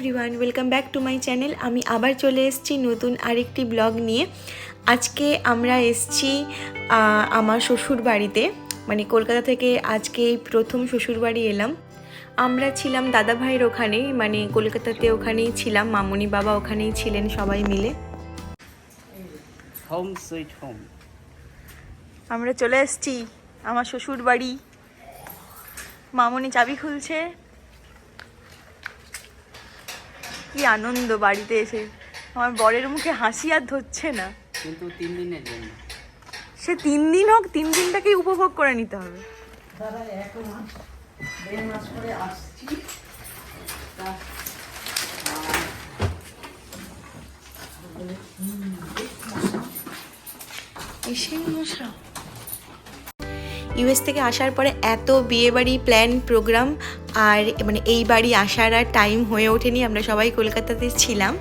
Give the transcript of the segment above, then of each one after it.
Everyone welcome back to my channel আমি আবার চলে এসেছি নতুন আরেকটি ব্লগ নিয়ে। আজকে আমরা এসেছি আমার শ্বশুর বাড়িতে মানে কলকাতা থেকে আজকে এই প্রথম শ্বশুর বাড়ি এলাম। আমরা ছিলাম দাদা ভাইয়ের ওখানে মানে কলকাতাতে ওখানেই ছিলাম মামনি বাবা ওখানেই ছিলেন সবাই মিলে। হোম সুইট হোম আমরা চলে এসেছি আমার শ্বশুর বাড়ি মামনি চাবি খুলছে। কি আনন্দ বাড়িতে এসে। আমার বরের মুখে হাসি আর ধরছে না। কিন্তু তিন দিনের জন্য। সে তিন দিন হোক তিন দিনটাকেই উপভোগ করে নিতে হবে। দাদা এক মাস দেড় মাস করে আসছি। মশা। ইউএস থেকে আসার পরে এত বিয়েবাড়ি প্ল্যান প্রোগ্রাম আর মানে এই বাড়ি আসার আর টাইম হয়ে ওঠেনি, আমরা সবাই কলকাতাতে ছিলাম।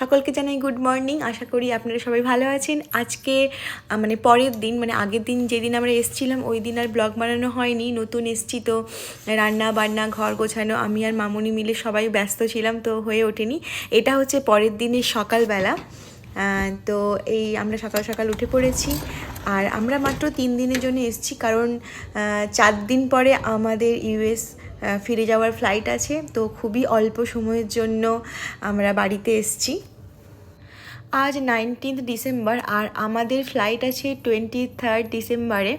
সকলকে জানাই গুড মর্নিং আশা করি আপনারা সবাই ভালো আছেন। আজকে মানে পরের দিন মানে আগের দিন যেদিন আমরা এসছিলাম, ওই দিন আর ব্লগ বানানো হয়নি। নতুন এসছি তো, রান্না বান্না, ঘর গোছানো, আমি আর মামুনি মিলে সবাই ব্যস্ত ছিলাম তো হয়ে ওঠেনি। এটা হচ্ছে পরের দিনের সকালবেলা। তো এই আমরা সকাল সকাল উঠে পড়েছি। আর আমরা মাত্র তিন দিনের জন্য এসেছি, কারণ চার দিন পরে আমাদের ইউএস ফিরে যাওয়ার ফ্লাইট আছে। তো খুবই অল্প সময়ের জন্য আমরা বাড়িতে এসেছি। আজ নাইনটিন্থ ডিসেম্বর আর আমাদের ফ্লাইট আছে টোয়েন্টি থার্ড ডিসেম্বরে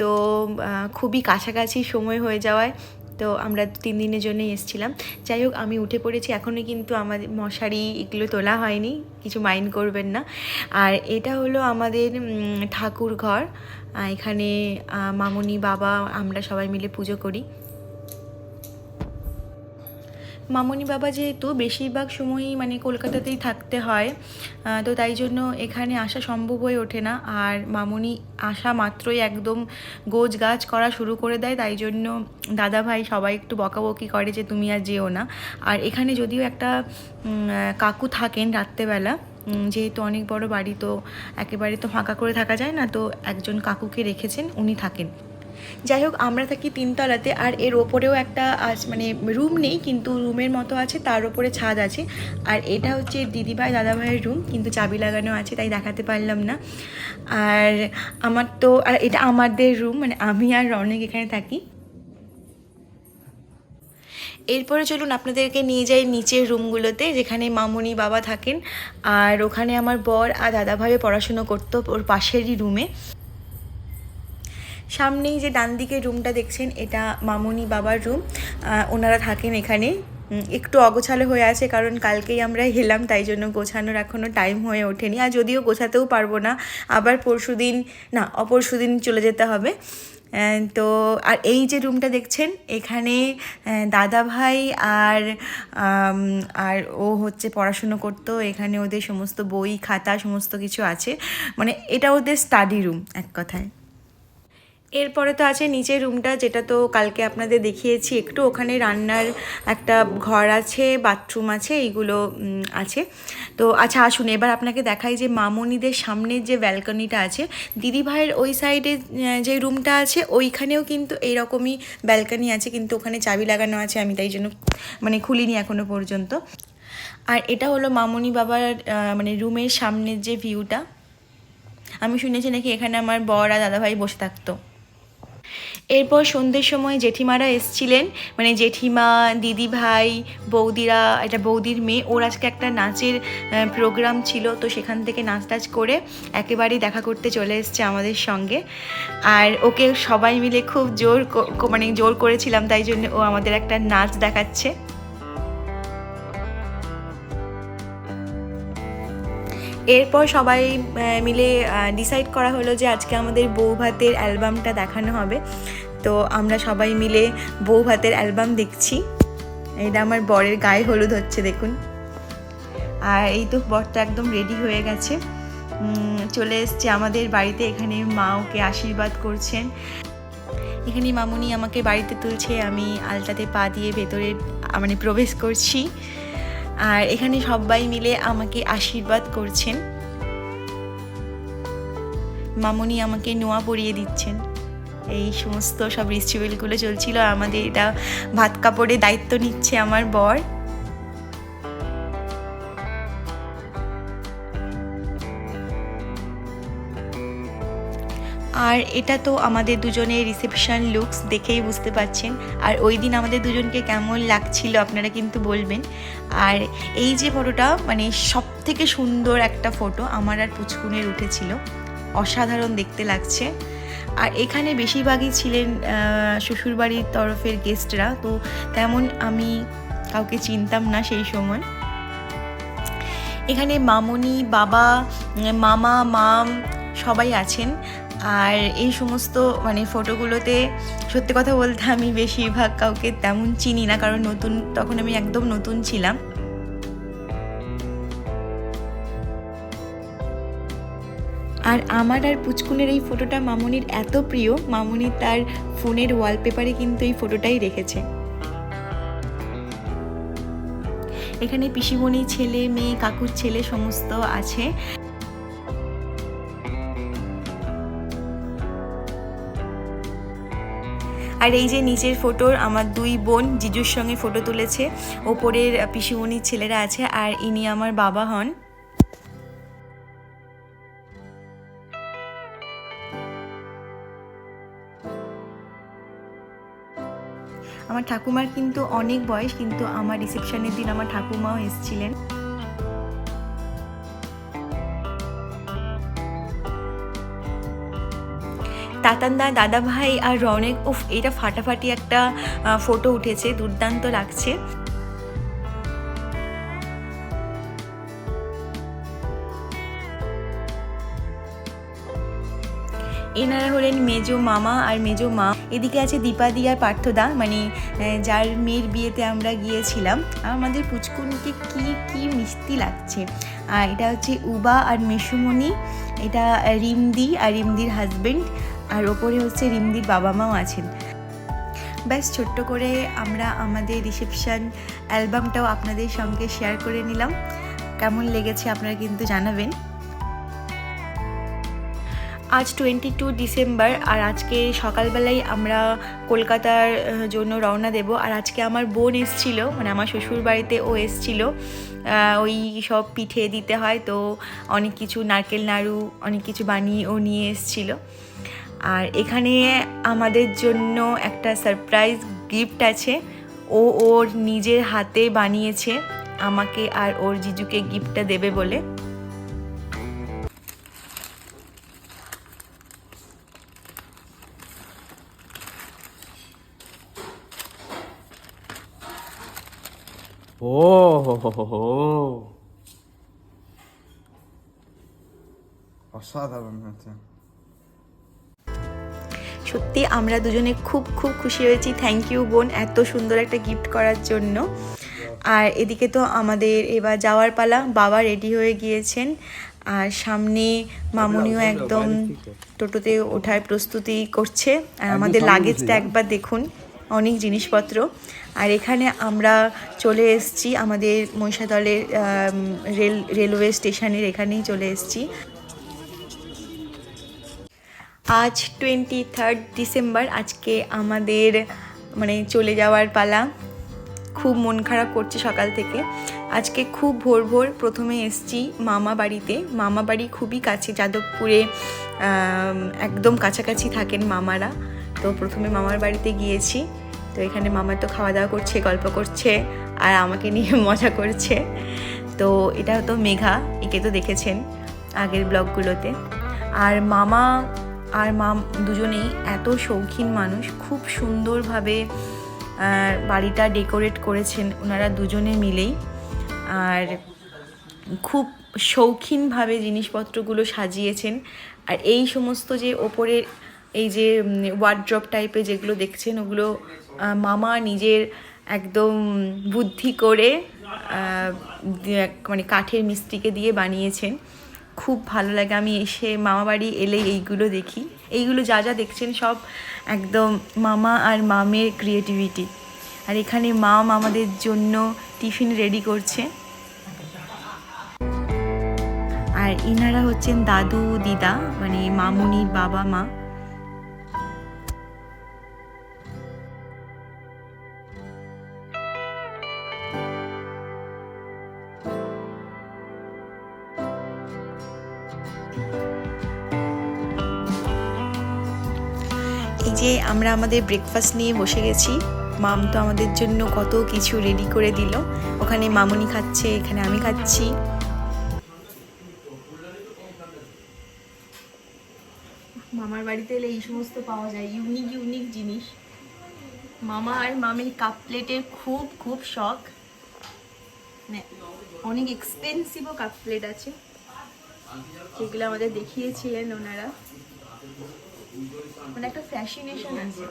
তো খুবই কাছাকাছি সময় হয়ে যাওয়ায়। তো আমরা তিন দিনের জন্যই এসেছিলাম। যাই হোক, আমি উঠে পড়েছি। এখনও কিন্তু আমাদের মশারি এগুলো তোলা হয়নি, কিছু মাইন্ড করবেন না। আর এটা হলো আমাদের ঠাকুর ঘর এখানে মামুনি, বাবা আমরা সবাই মিলে পুজো করি। মামনি বাবা যেহেতু বেশিরভাগ সময়ই মানে কলকাতাতেই থাকতে হয় তো তাই জন্য এখানে আসা সম্ভব হয়ে ওঠে না। আর মামনি আসা মাত্রই একদম গোজ গাছ করা শুরু করে দেয়, তাই জন্য দাদা ভাই সবাই একটু বকাবকি করে যে তুমি আর যেও না। আর এখানে যদিও একটা কাকু থাকেন রাত্রেবেলা যেহেতু অনেক বড় বাড়ি, তো একেবারে তো ফাঁকা করে থাকা যায় না, তো একজন কাকুকে রেখেছেন, উনি থাকেন। যাই হোক আমরা থাকি তিনতলাতে আর এর ওপরেও একটা মানে রুম নেই, কিন্তু রুমের মতো আছে, তার ওপরে ছাদ আছে। আর এটা হচ্ছে দিদিভাই দাদাভাইয়ের রুম, কিন্তু চাবি লাগানো আছে, তাই দেখাতে পারলাম না। আর আমার তো, আর এটা আমাদের রুম মানে আমি আর রনেক এখানে থাকি। এরপরে চলুন, আপনাদেরকে নিয়ে যাই নিচের রুমগুলোতে, যেখানে মামুনি বাবা থাকেন। আর ওখানে আমার বর আর দাদাভাইও পড়াশুনো করতো ওর পাশেরই রুমে। সামনেই যে ডান দিকের রুমটা দেখছেন, এটা মামুনি বাবার রুম ওনারা থাকেন এখানে। একটু অগোছালো হয়ে আছে কারণ কালকেই আমরা হেলাম তাই জন্য গোছানোর এখনও টাইম হয়ে ওঠেনি। আর যদিও গোছাতেও পারব না, আবার পরশু দিন না অপরশু দিন চলে যেতে হবে। তো, আর এই যে রুমটা দেখছেন, এখানে দাদা ভাই আর আর ও হচ্ছে পড়াশুনো করতো। এখানে ওদের সমস্ত বই, খাতা, সমস্ত কিছু আছে। মানে এটা ওদের স্টাডি রুম এক কথায়। এরপরে তো আছে নিচের রুমটা, যেটা তো কালকে আপনাদের দেখিয়েছি। একটু ওখানে রান্নার একটা ঘর আছে, বাথরুম আছে, এইগুলো আছে। তো আচ্ছা আসুন, এবার আপনাকে দেখাই যে মামনিদের সামনের যে ব্যালকনিটা আছে, দিদি ভাইয়ের ওই সাইডে যে রুমটা আছে, ওইখানেও কিন্তু এইরকমই ব্যালকনি আছে, কিন্তু ওখানে চাবি লাগানো আছে, আমি তাই জন্য মানে খুলিনি এখনও পর্যন্ত। আর এটা হলো মামনি বাবার মানে রুমের সামনের যে ভিউটা। আমি শুনেছি নাকি এখানে আমার বর আর দাদাভাই বসে থাকতো। এরপর সন্ধ্যের সময় জেঠিমারা এসছিলেন। মানে জেঠিমা দিদি ভাই বৌদিরা, এটা বৌদির মেয়ে, ওর আজকে একটা নাচের প্রোগ্রাম ছিল, তো সেখান থেকে নাচ টাচ করে একেবারেই দেখা করতে চলে এসছে আমাদের সঙ্গে। আর ওকে সবাই মিলে খুব জোর মানে জোর করেছিলাম, তাই জন্য ও আমাদের একটা নাচ দেখাচ্ছে। এরপর সবাই মিলে ডিসাইড করা হলো যে আজকে আমাদের বউ ভাতের অ্যালবামটা দেখানো হবে। তো আমরা সবাই মিলে বউ ভাতের অ্যালবাম দেখছি। এটা আমার বরের গায়ে হলুদ হচ্ছে, দেখুন। আর এই তো বরটা একদম রেডি হয়ে গেছে। চলে এসছে আমাদের বাড়িতে। এখানে মা ওকে আশীর্বাদ করছেন। এখানে মামুনি আমাকে বাড়িতে তুলছে। আমি আলতাতে পা দিয়ে ভেতরে মানে প্রবেশ করছি। আর এখানে সবাই মিলে আমাকে আশীর্বাদ করছেন। মামনি আমাকে নোয়া পরিয়ে দিচ্ছেন। এই সমস্ত সব রিচুয়ালগুলো চলছিল। আমাদের এটা ভাত কাপড়ে দায়িত্ব নিচ্ছে আমার বর। আর এটা তো আমাদের দুজনের রিসেপশন লুকস দেখেই বুঝতে পারছেন। আর ওই দিন আমাদের দুজনকে কেমন লাগছিল আপনারা কিন্তু বলবেন। আর এই যে ফটোটা মানে সব থেকে সুন্দর একটা ফটো আমার আর পুচকুনের উঠেছিল। অসাধারণ দেখতে লাগছে। আর এখানে বেশিরভাগই ছিলেন শ্বশুরবাড়ির তরফের গেস্টরা তো তেমন আমি কাউকে চিনতাম না সেই সময়। এখানে মামনি, বাবা, মামা, মাম সবাই আছেন। আর এই সমস্ত মানে ফটোগুলোতে সত্যি কথা বলতে আমি বেশিরভাগ কাউকে তেমন চিনি না, কারণ নতুন, তখন আমি একদম নতুন ছিলাম। আর আমার আর পুচকুনের এই ফটোটা মামনির এত প্রিয়, মামনি তার ফোনের ওয়ালপেপারে কিন্তু এই ফটোটাই রেখেছে। এখানে পিসিমণি ছেলে, মেয়ে, কাকুর ছেলে সমস্ত আছে। আর এই যে নিচের ফটোর আমার দুই বোন জিজুর সঙ্গে ফটো তুলেছে, ওপরের পিসিমণির ছেলেরা আছে আর ইনি আমার বাবা হন। আমার ঠাকুমার কিন্তু অনেক বয়স, কিন্তু আমার রিসেপশনের দিন আমার ঠাকুমাও এসেছিলেন। তাতানদা দাদা ভাই আর রনেক উফ এটা ফাটাফাটি একটা ফটো উঠেছে, দুর্দান্ত লাগছে। এনারা হলেন মেজো মামা আর মেজো মা। এদিকে আছে দীপাদি আর পার্থদা মানে যার মেয়ের বিয়েতে আমরা গিয়েছিলাম। আমাদের পুচকুনকে কি কি মিষ্টি লাগছে। আর এটা হচ্ছে উবা আর মেসুমণি এটা রিমদি আর রিমদির হাজবেন্ড আর ওপরে হচ্ছে রিমদির বাবা মাও আছেন। ব্যাস, ছোট্ট করে আমরা আমাদের রিসেপশান অ্যালবামটাও আপনাদের সঙ্গে শেয়ার করে নিলাম। কেমন লেগেছে আপনারা কিন্তু জানাবেন। আজ টোয়েন্টি টু ডিসেম্বর আর আজকে সকালবেলায় আমরা কলকাতার জন্য রওনা দেব। আর আজকে আমার বোন এসছিল মানে আমার শ্বশুর বাড়িতে ও এসছিল। ওই সব পিঠে দিতে হয়, তো অনেক কিছু নারকেল নাড়ু, অনেক কিছু বানিয়ে ও নিয়ে এসছিল। এখানে আমাদের জন্য একটা সারপ্রাইজ গিফট আছে। ও ওর নিজের হাতে বানিয়েছে। আমাকে আর ওর জিজুকে গিফটটা দেবে বলে। ও হো হো। অসাধারণ হয়েছে। সত্যি আমরা দুজনে খুব খুব খুশি হয়েছি। থ্যাংক ইউ বোন এত সুন্দর একটা গিফট করার জন্য। আর এদিকে তো আমাদের এবার যাওয়ার পালা বাবা রেডি হয়ে গিয়েছেন। আর সামনে মামুনিও একদম টোটোতে ওঠার প্রস্তুতি করছে। আর আমাদের লাগেজটা একবার দেখুন অনেক জিনিসপত্র। আর এখানে আমরা চলে এসেছি আমাদের মহিষাদলের রেল রেলওয়ে স্টেশনের এখানেই চলে এসেছি। আজ টোয়েন্টি থার্ড ডিসেম্বর আজকে আমাদের মানে চলে যাওয়ার পালা। খুব মন খারাপ করছে সকাল থেকে। আজকে খুব ভোর ভোর প্রথমে এসছি মামা বাড়িতে। মামা বাড়ি খুবই কাছে, যাদবপুরে একদম কাছাকাছি থাকেন মামারা। তো প্রথমে মামার বাড়িতে গিয়েছি। তো এখানে মামা তো খাওয়া দাওয়া করছে, গল্প করছে, আর আমাকে নিয়ে মজা করছে। তো এটা তো মেঘা, একে তো দেখেছেন আগের ব্লগগুলোতে। আর মামা আর মাম দুজনেই এত শৌখিন মানুষ, খুব সুন্দরভাবে বাড়িটা ডেকোরেট করেছেন ওনারা দুজনে মিলেই। আর খুব শৌখিনভাবে জিনিসপত্রগুলো সাজিয়েছেন। আর এই সমস্ত যে ওপরের এই যে ওয়ার্ড্রপ টাইপের যেগুলো দেখছেন, ওগুলো মামা নিজের একদম বুদ্ধি করে মানে কাঠের মিস্ত্রিকে দিয়ে বানিয়েছেন। খুব ভালো লাগে। আমি এসে মামা বাড়ি এলে এইগুলো দেখি। এইগুলো যা যা দেখছেন সব একদম মামা আর মামের ক্রিয়েটিভিটি আর এখানে মাম আমাদের জন্য টিফিন রেডি করছে। আর ইনারা হচ্ছেন দাদু, দিদা মানে মামুনির বাবা, মা। আমরা আমাদের ব্রেকফাস্ট নিয়ে বসে গেছি। মাম তো আমাদের জন্য কত কিছু রেডি করে দিল। ওখানে মামুনি খাচ্ছে, এখানে আমি খাচ্ছি। মামার বাড়িতে এলে এই সমস্ত পাওয়া যায় ইউনিক ইউনিক জিনিস। মামা আর মামির কাপ প্লেটের খুব খুব শখ। মানে অনেক এক্সপেন্সিভও কাপ প্লেট আছে। যেগুলো আমাদের দেখিয়েছিলেন ওনারা। মানে একটা ফ্যাসিনেশন আছে।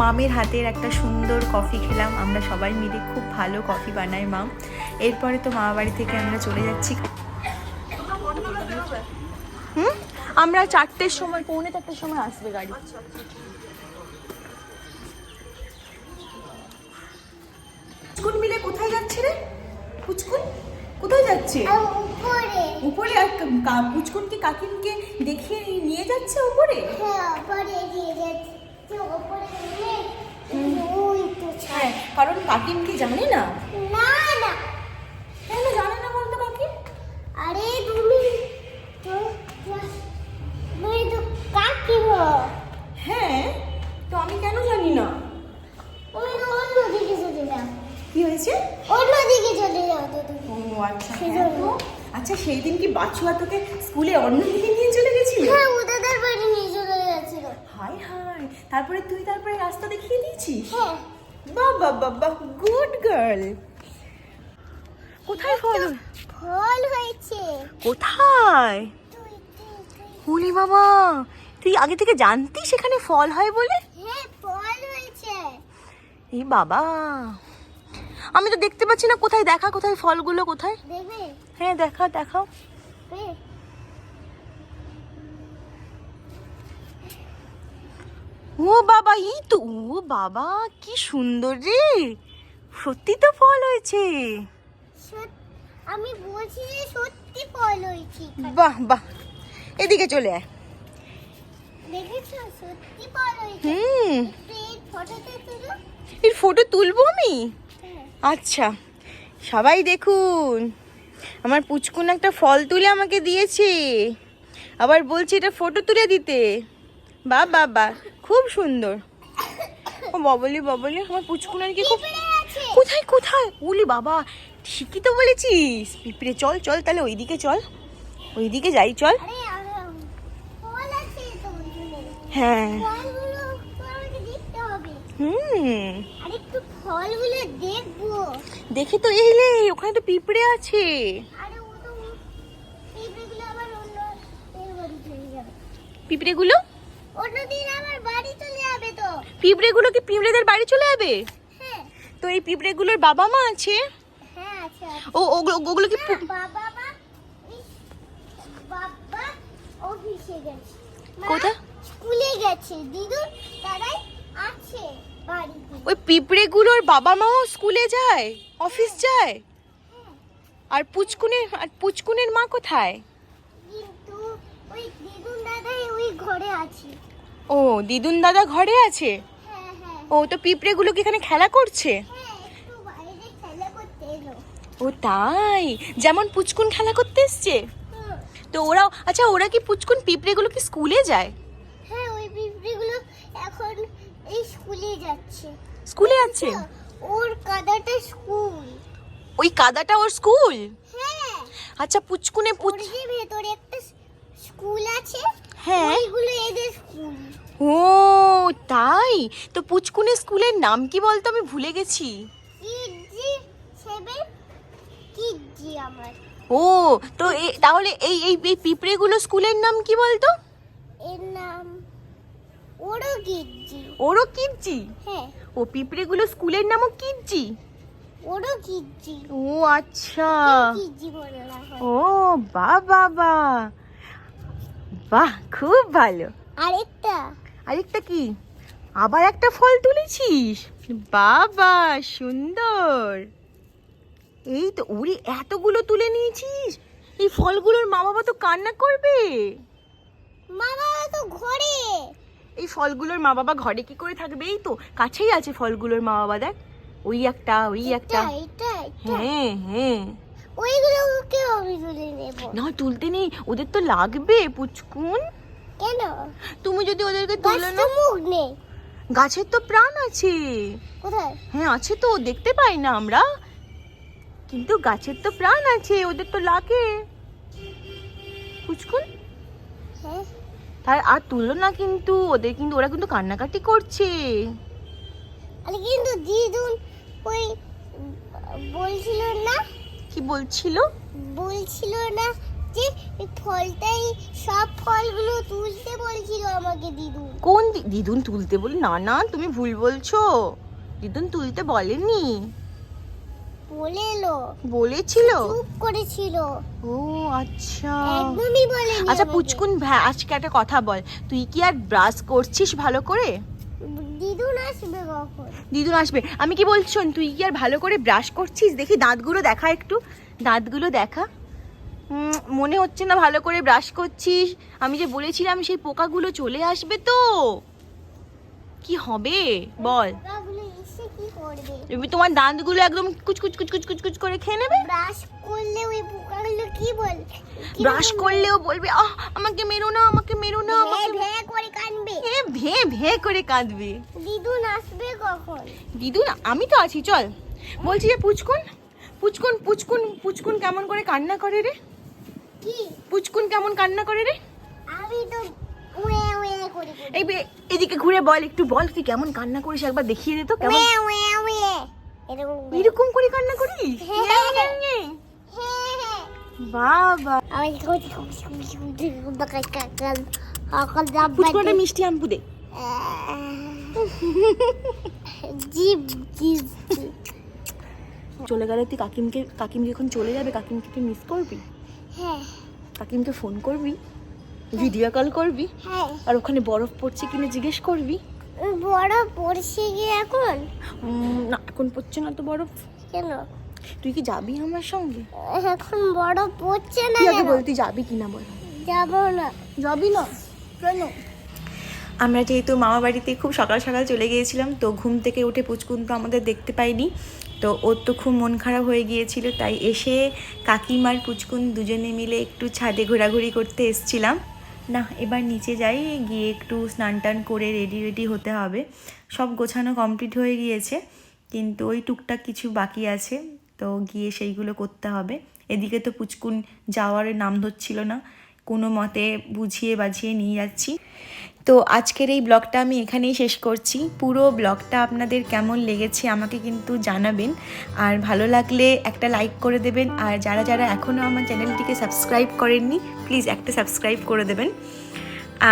মামের হাতের একটা সুন্দর কফি খেলাম, আমরা সবাই মিলে। খুব ভালো কফি বানাই মাম। এরপরে তো মামা বাড়ি থেকে আমরা চলে যাচ্ছি হুম আমরা চারটের সময় পৌনে চারটের সময় আসবে গাড়ি। পুচকুন মিলে কোথায় যাচ্ছে রে? পুচকুন কোথায় যাচ্ছে? উপরে। উপরে আর কা- কা- কাকিমকে দেখিয়ে নিয়ে যাচ্ছে উপরে? হ্যাঁ হ্যাঁ কারণ কাকিম কি জানে না কেন জানে না বলতো কাকিম আরে তুমি তো তুমি তো কাকি হো হ্যাঁ তো আমি কেন জানি না তুমি তো অন্য দিকে চলে যাও কি হয়েছে অন্য দিকে চলে যাও তো তুমি ও আচ্ছা সেই হ্যাঁ জন্য। তো। আচ্ছা সেই দিন কি বাচ্চুয়া তোকে স্কুলে অন্যদিকে নিয়ে চলে গেছিল? হ্যাঁ ওদের বাড়ি নিয়ে চলে যাচ্ছিল হাই হাই তারপরে তুই তারপরে রাস্তা দেখিয়ে দিয়েছিস? হ্যাঁ। বাবা বাবা গুড গার্ল কোথায় ফল? ফল হয়েছে। কোথায়? হুলি বাবা তুই আগে থেকে জানতিস সেখানে ফল হয় বলে? হ্যাঁ ফল হয়েছে। এই বাবা আমি তো দেখতে পাচ্ছি না কোথায় দেখা কোথায় ফলগুলো কোথায়? হ্যাঁ দেখা দেখাও। ও বাবা এই তো ও বাবা কি সুন্দর রে। সত্যি তো ফল হয়েছে। আমি বলছি যে সত্যি ফল হয়েছে। বাহ বাহ। এদিকে চলে আয়। দেখেছ? সত্যি ফল হয়েছে। হুম। এর ফটো তুলবো আমি? হ্যাঁ। আচ্ছা সবাই দেখুন। আমার পুচকুন একটা ফল তুলে আমাকে দিয়েছে। আবার বলছে এটা ফটো তুলে দিতে। বা বা বা খুব সুন্দর। ও ববলি ববলি আমার পুচকুনের কি খুব কোথায় কোথায়? ওলি বাবা ঠিকই তো বলেছিস। পিঁপড়ে চল চল তাহলে ওইদিকে চল। ওইদিকে যাই চল। আরে হ্যাঁ। হুম। আর একটু ফলগুলো দেখব। দেখে তো এলে ওখানে তো পিঁপড়ে আছে। পিঁপড়েগুলো পিঁপড়েগুলো? অন্যদিন আমার বাড়ি চলে যাবে তো। পিঁপড়েগুলো কি পিঁপড়েদের বাড়ি চলে যাবে? হ্যাঁ। তো এই পিঁপড়েগুলোর বাবা মা আছে? হ্যাঁ। ও ওগুলো কি কোথায়? স্কুলে গেছে দিদু তারাই আছে। ওই পিঁপড়েগুলোর বাবা মাও স্কুলে যায় অফিস যায়? আর পুচকুনের আর পুচকুনের মা কোথায়? ও দিদুন দাদা ঘরে আছে? হ্যাঁ হ্যাঁ। ও তো পিঁপড়েগুলো কি এখানে খেলা করছে? হ্যাঁ ও তাই? যেমন পুচকুন খেলা করতে এসছে? তো ওরাও আচ্ছা ওরা কি পুচকুন পিঁপড়েগুলো কি স্কুলে যায় হ্যাঁ ওই পিঁপড়েগুলো এখন এই স্কুলে যাচ্ছে। স্কুলে যাচ্ছে? ওর কাদাটা স্কুল। ওই কাদাটা ওর স্কুল? হ্যাঁ। আচ্ছা পুচকুনে পুচ ভেতরে একটা স্কুল আছে হ্যাঁ। ওইগুলো এদের স্কুল। ও তাই? তো পুচকুনের স্কুলের নাম কি বলতো? আমি ভুলে গেছি। ও তো তাহলে এই এই এই পিঁপড়েগুলো স্কুলের নাম কি বলতো? এর নাম ওরও কিডজি ওরও কিপজি হ্যাঁ। ও পিঁপড়েগুলো স্কুলের নামও কিপজি ওরও কিডজি ও আচ্ছা। কিডজি বলা ও বাহ বাহ বাহ খুব ভালো। আরেকটা। আরেকটা কি? আবার একটা ফল তুলেছিস? বাবা সুন্দর। এই তো ওরে এতগুলো তুলে নিয়েছিস? এই ফলগুলোর মা বাবা তো কান্না করবে। মা বাবা তো ঘরে। এই ফলগুলোর মা বাবা ঘরে কি করে থাকবে? এই তো কাছেই আছে ফলগুলোর মা বাবা দেখ। ওই একটা ওই একটা। হ্যাঁ হ্যাঁ। ওইগুলোকে আমি তুলে নেব। না তুলতে নেই। ওদের তো লাগবে পুচকুন। কেন? তুমি যদি ওদেরকে তুলে না মুখ নেই। গাছের তো প্রাণ আছে। কোথায়? হ্যাঁ আছে তো দেখতে পাই না আমরা। কিন্তু গাছের তো প্রাণ আছে ওদের তো লাগে। পুচকুন। হ্যাঁ। তাই আর তুলো না কিন্তু ওদের কিন্তু ওরা কিন্তু কান্নাকাটি করছে। আরে কিন্তু দিদুন ওই বলছিল না? কি বলছিল? বলছিল না যে ফলটাই সব ফলগুলো তুলতে বলছিল আমাকে দিদুন। কোন দিদুন তুলতে বলি না না তুমি ভুল বলছো। দিদুন তুলতে বলেনি বলে এলো বলেছিল? চুপ করেছিল। ও আচ্ছা। একদমই বলেনি আচ্ছা পুচকুন ভ্যা আজকে একটা কথা বল। তুই কি আর ব্রাশ করছিস ভালো করে? দিদুন আসবে কখন? দিদুন আসবে। আমি কি বলছি শোন, তুই কি আর ভালো করে ব্রাশ করছিস? দেখি দাঁতগুলো দেখা একটু। দাঁতগুলো দেখা। উম, মনে হচ্ছে না ভালো করে ব্রাশ করছিস। আমি যে বলেছিলাম সেই পোকাগুলো চলে আসবে তো। কি হবে? বল। কি করবে। এবার তোমার দাঁতগুলো একদম কুচকুচ কুচকুচ কুচকুচ করে খেয়ে নেবে? ব্রাশ করলে ওই পোকাগুলো কি বল ব্রাশ করলেও বলবে আহ আমাকে মেরো না আমাকে মেরো না আমাকে ভ্যাঁ করে কানবে এ ভে ভে করে কাঁদবে। দিদুন আসবে কখন? দিদুন আমি তো আছি চল। বলছি যে পুচকুন পুচকুন পুচকুন পুচকুন কেমন করে কান্না করে রে? কি? পুচকুন কেমন কান্না করে রে? আমি তো এই এদিকে ঘুরে বল একটু বল তুই কেমন কান্না করিস একবার দেখিয়ে দে তো কেমন এরকম করে। এরকম করে কান্না করিস হ্যাঁ। হ্যাঁ, হ্যাঁ। হ্যাঁ হ্যাঁ বাবা আমি আকাল মিষ্টি আম্পু দে জিপ জিপ চলে গেলে তুই কাকিমকে কাকিম যখন চলে যাবে কাকিমকে তুই মিস করবি হ্যাঁ কাকিমকে ফোন করবি ভিডিও কল করবি হ্যাঁ আর ওখানে বরফ পড়ছে কিনা জিজ্ঞেস করবি বরফ পড়ছে কি এখন না এখন পড়ছে না তো বরফ? কেন? তুই কি যাবি আমার সঙ্গে? এখন বড় পড়ছে না তুই আগে কেন? বল তুই যাবি কিনা বল। যাব না। যাবি না? কেন? আমরা যেহেতু মামা বাড়িতে খুব সকাল সকাল চলে গিয়েছিলাম তো ঘুম থেকে উঠে পুচকুন তো আমাদের দেখতে পাইনি। তো ওর তো খুব মন খারাপ হয়ে গিয়েছিল তাই এসে কাকিমার পুচকুন দুজনে মিলে একটু ছাদে ঘোরাঘুরি করতে এসছিলাম। না এবার নিচে যাই গিয়ে একটু স্নান টান করে রেডি রেডি হতে হবে। সব গোছানো কমপ্লিট হয়ে গিয়েছে। কিন্তু ওই টুকটাক কিছু বাকি আছে, তো গিয়ে সেইগুলো করতে হবে। এদিকে তো পুচকুন যাওয়ার নাম ধরছিল না, কোনো মতে বুঝিয়ে বাঝিয়ে নিয়ে যাচ্ছি। তো আজকের এই ব্লগটা আমি এখানেই শেষ করছি। পুরো ব্লগটা আপনাদের কেমন লেগেছে আমাকে কিন্তু জানাবেন। আর ভালো লাগলে একটা লাইক করে দেবেন। আর যারা যারা এখনও আমার চ্যানেলটিকে সাবস্ক্রাইব করেননি, প্লিজ একটা সাবস্ক্রাইব করে দেবেন।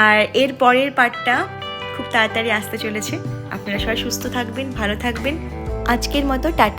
আর এর পরের পার্টটা খুব তাড়াতাড়ি আসতে চলেছে। আপনারা সবাই সুস্থ থাকবেন, ভালো থাকবেন। আজকের মতো টাটা।